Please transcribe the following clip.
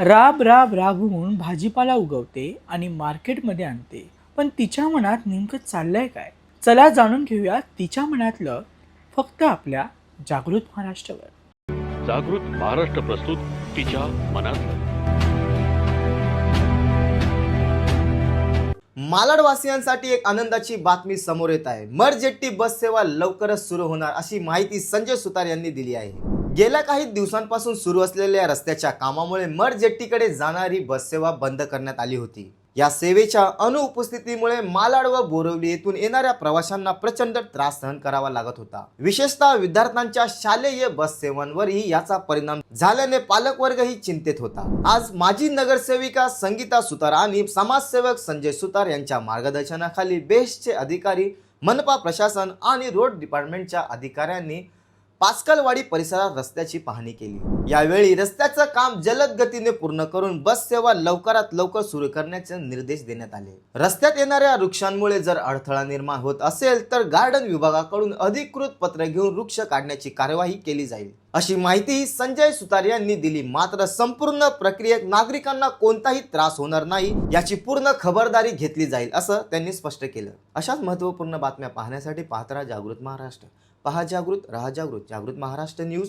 राब राब राबून भाजीपाला उगवते आणि मार्केटमध्ये आणते. पण तिच्या मनात नेमकं चाललंय काय? चला जाणून घेऊया तिच्या मनातलं फक्त आपल्या जागृत महाराष्ट्रावर. जागृत महाराष्ट्र प्रस्तुत तिच्या मनात मालाडवासियांसाठी एक आनंदाची बातमी समोर येत आहे. मरजेट्टी बस सेवा लवकरच सुरू होणार अशी माहिती संजय सुतार यांनी दिली आहे. गेल्या काही दिवसांपासून सुरू असलेल्या रस्त्याच्या कामामुळे मरजेट्टीकडे जाणारी बससेवा बंद करण्यात आली होती. या सेवेच्या अनुपस्थितीमुळे मालाड व बोरवली येथून येणाऱ्या प्रवाशांना प्रचंड त्रास सहन करावा लागत होता. विशेषतः विद्यार्थ्यांच्या शालेय बस सेवांवरही याचा परिणाम झाल्याने पालकवर्गही चिंतेत होता. आज माजी नगरसेविका संगीता सुतार आणि समाजसेवक संजय सुतार यांच्या मार्गदर्शनाखाली बेस्टचे अधिकारी मनपा प्रशासन आणि रोड डिपार्टमेंटच्या अधिकाऱ्यांनी पास्कलवाडी परिसरात रस्त्याची पाहणी केली. यावेळी रस्त्याचं काम जलद गतीने पूर्ण करून बस सेवा लवकरात लवकर सुरू करण्याचे निर्देश देण्यात आले. रस्त्यात येणाऱ्या वृक्षांमुळे जर अडथळा निर्माण होत असेल तर गार्डन विभागाकडून अधिकृत पत्र घेऊन वृक्ष काढण्याची कार्यवाही केली जाईल. अशी माहिती संजय सुतार यांनी दिली. मात्र संपूर्ण प्रक्रियेत नागरिकांना कोणताही त्रास होणार नाही याची पूर्ण खबरदारी घेतली जाईल असं त्यांनी स्पष्ट केलं. अशाच महत्त्वपूर्ण बातम्या पाहण्यासाठी पाहत राहा जागृत महाराष्ट्र. पहा जागृत राहा जागृत. जागृत महाराष्ट्र न्यूज.